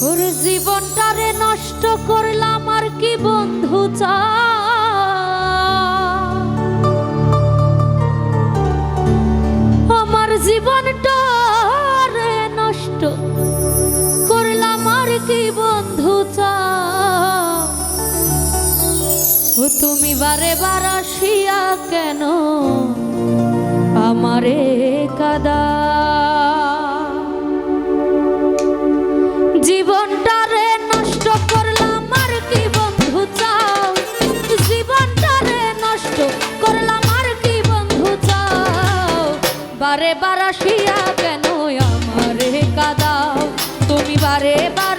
ওর জীবনটারে নষ্ট করলাম আর কি বন্ধু চা আমার জীবনটারে নষ্ট করলাম আর কি বন্ধু চা ও তুমি বারে বার আসিয়া কেন আমারে বারে বারাসিয়া কেন আমারে কাদাও? তুমি বারে বার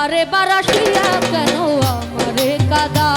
আমারে বারাসিয়া কেন? আমারে কাদা।